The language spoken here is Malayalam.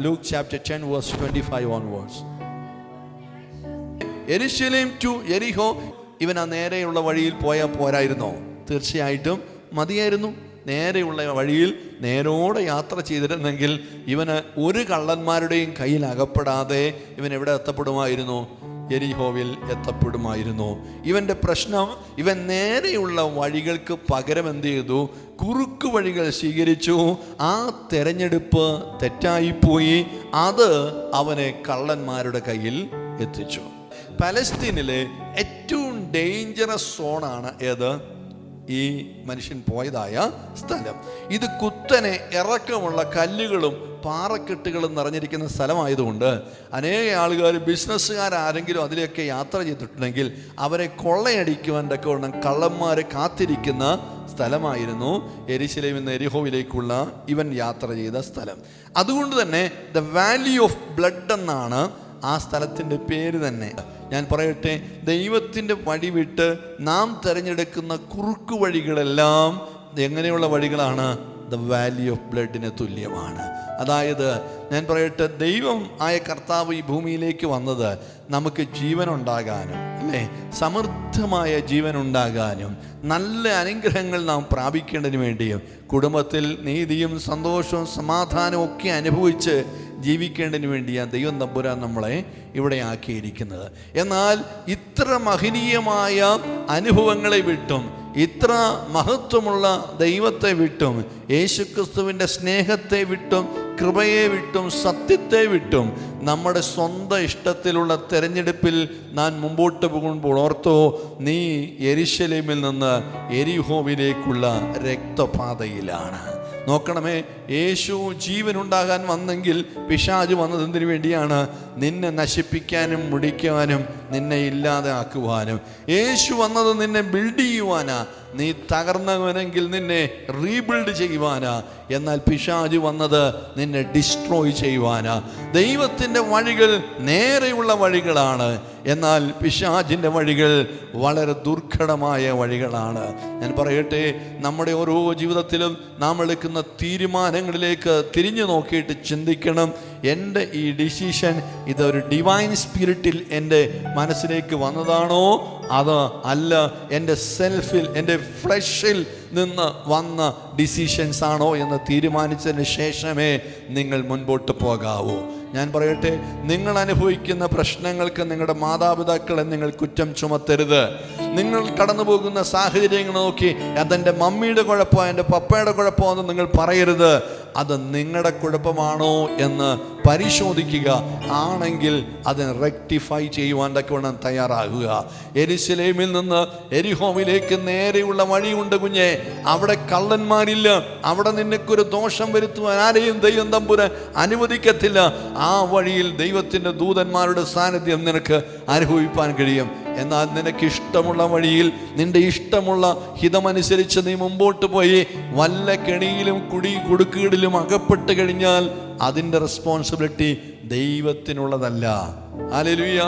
Luke chapter 10, verse 25 onwards. Jerusalem to എരിഹോ ഇവൻ ആ നേരെയുള്ള വഴിയിൽ പോയാൽ പോരായിരുന്നോ? തീർച്ചയായിട്ടും മതിയായിരുന്നു. നേരെയുള്ള വഴിയിൽ നേരോടെ യാത്ര ചെയ്തിരുന്നെങ്കിൽ ഇവന് ഒരു കള്ളന്മാരുടെയും കയ്യിൽ അകപ്പെടാതെ ഇവൻ എവിടെ എത്തപ്പെടുമായിരുന്നു? എരിഹോവിൽ എത്തപ്പെടുമായിരുന്നു. ഇവന്റെ പ്രശ്നം ഇവൻ നേരെയുള്ള വഴികൾക്ക് പകരം എന്ത് ചെയ്തു? കുറുക്കു വഴികൾ സ്വീകരിച്ചു. ആ തെരഞ്ഞെടുപ്പ് തെറ്റായിപ്പോയി. അത് അവനെ കള്ളന്മാരുടെ കയ്യിൽ എത്തിച്ചു. പലസ്തീനിലെ ഏറ്റവും ഡേഞ്ചറസ് സോണാണ് ഏത്? ഈ മനുഷ്യൻ പോയതായ സ്ഥലം. ഇത് കുത്തനെ ഇറക്കമുള്ള കല്ലുകളും പാറക്കെട്ടുകളും നിറഞ്ഞിരിക്കുന്ന സ്ഥലമായതുകൊണ്ട് അനേക ആളുകൾ ബിസിനസ്സുകാരാരെങ്കിലും അതിലേക്ക് യാത്ര ചെയ്തിട്ടുണ്ടെങ്കിൽ അവരെ കൊള്ളയടിക്കുവാൻ തക്കവണ്ണം കള്ളന്മാരെ കാത്തിരിക്കുന്ന സ്ഥലമായിരുന്നു എരിശിലേമിൽ നിന്ന് എരിഹോവിലേക്കുള്ള ഇവൻ യാത്ര ചെയ്ത സ്ഥലം. അതുകൊണ്ട് തന്നെ ദ വാലി ഓഫ് ബ്ലഡ് എന്നാണ് ആ സ്ഥലത്തിന്റെ പേര് തന്നെ. ഞാൻ പറയട്ടെ ദൈവത്തിന്റെ വഴി വിട്ട് നാം തിരഞ്ഞെടുക്കുന്ന കുറുക്കു വഴികളെല്ലാം എങ്ങനെയുള്ള വഴികളാണ്? ദ വാല്യൂ ഓഫ് ബ്ലഡിന് തുല്യമാണ്. അതായത് ഞാൻ പറയട്ടെ ദൈവം ആയ കർത്താവ് ഈ ഭൂമിയിലേക്ക് വന്നത് നമുക്ക് ജീവൻ ഉണ്ടാകാനും അല്ലേ? സമൃദ്ധമായ ജീവൻ ഉണ്ടാകാനും നല്ല അനുഗ്രഹങ്ങൾ നാം പ്രാപിക്കേണ്ടതിന് വേണ്ടിയും കുടുംബത്തിൽ നീതിയും സന്തോഷവും സമാധാനവും ഒക്കെ അനുഭവിച്ച് ജീവിക്കേണ്ടതിന് വേണ്ടിയാണ് ദൈവം തമ്പുരാൻ നമ്മളെ ഇവിടെ ആക്കിയിരിക്കുന്നത്. എന്നാൽ ഇത്ര മഹനീയമായ അനുഭവങ്ങളെ വിട്ടും ഇത്ര മഹത്വമുള്ള ദൈവത്തെ വിട്ടും യേശുക്രിസ്തുവിന്റെ സ്നേഹത്തെ വിട്ടും കൃപയെ വിട്ടും സത്യത്തെ വിട്ടും നമ്മുടെ സ്വന്തം ഇഷ്ടത്തിലുള്ള തെരഞ്ഞെടുപ്പിൽ ഞാൻ മുമ്പോട്ട് പോകുമ്പോൾ ഓർത്തോ നീ എരിശലേമിൽ നിന്ന് എരിഹോവിലേക്കുള്ള രക്തപാതയിലാണ്. നോക്കണമേ യേശു ജീവനുണ്ടാകാൻ വന്നെങ്കിൽ പിശാജ് വന്നതെന്തിനു വേണ്ടിയാണ്? നിന്നെ നശിപ്പിക്കാനും മുടിക്കുവാനും നിന്നെ ഇല്ലാതെ ആക്കുവാനും യേശു വന്നത് നിന്നെ ബിൽഡ് ചെയ്യുവാനാ. നീ തകർന്നവനെങ്കിൽ നിന്നെ റീബിൽഡ് ചെയ്യുവാനാ. എന്നാൽ പിശാജ് വന്നത് നിന്നെ ഡിസ്ട്രോയ് ചെയ്യുവാനാ. ദൈവത്തിന്റെ വഴികൾ നേരെയുള്ള വഴികളാണ്. എന്നാൽ പിശാജിന്റെ വഴികൾ വളരെ ദുർഘടമായ വഴികളാണ്. ഞാൻ പറയട്ടെ നമ്മുടെ ഓരോ ജീവിതത്തിലും നാം എടുക്കുന്ന തീരുമാനങ്ങളിലേക്ക് തിരിഞ്ഞു നോക്കിയിട്ട് ചിന്തിക്കണം. എന്റെ ഈ ഡിസിഷൻ ഇതൊരു ഡിവൈൻ സ്പിരിറ്റിൽ എന്റെ മനസ്സിലേക്ക് വന്നതാണോ? അത് അല്ല എന്റെ സെൽഫിൽ എന്റെ ഫ്ലഷിൽ നിന്ന് വന്ന ഡിസിഷൻസ് ആണോ എന്ന് തീരുമാനിച്ചതിന് ശേഷമേ നിങ്ങൾ മുൻപോട്ട് പോകാവൂ. ഞാൻ പറയട്ടെ നിങ്ങൾ അനുഭവിക്കുന്ന പ്രശ്നങ്ങൾക്ക് നിങ്ങളുടെ മാതാപിതാക്കളെ നിങ്ങൾ കുറ്റം ചുമത്തരുത്. നിങ്ങൾ കടന്നു പോകുന്ന സാഹചര്യങ്ങൾ നോക്കി അതെന്റെ മമ്മിയുടെ കുഴപ്പമോ എന്റെ പപ്പയുടെ കുഴപ്പമോ എന്ന് നിങ്ങൾ പറയരുത്. അത് നിങ്ങളുടെ കുഴപ്പമാണോ എന്ന് പരിശോധിക്കുക. ആണെങ്കിൽ അതിനെ റെക്ടിഫൈ ചെയ്യുവാൻ തക്കവണ്ണം തയ്യാറാകുക. എരിശിലേമിൽ നിന്ന് എരിഹോമിലേക്ക് നേരെയുള്ള വഴിയുണ്ട് കുഞ്ഞെ. അവിടെ കള്ളന്മാരില്ല. അവിടെ നിനക്കൊരു ദോഷം വരുത്തുവാൻ ആരെയും ദൈവം തമ്പുര അനുവദിക്കത്തില്ല. ആ വഴിയിൽ ദൈവത്തിന്റെ ദൂതന്മാരുടെ സാന്നിധ്യം നിനക്ക് അനുഭവിപ്പാൻ കഴിയും. എന്നാൽ നിനക്ക് ഇഷ്ടമുള്ള വഴിയിൽ നിന്റെ ഇഷ്ടമുള്ള ഹിതമനുസരിച്ച് നീ മുമ്പോട്ട് പോയി വല്ല കെണിയിലും കുടി കുടുക്കീടിലും അകപ്പെട്ട് കഴിഞ്ഞാൽ അതിന്റെ റെസ്പോൺസിബിലിറ്റി ദൈവത്തിനുള്ളതല്ല. അലലുയ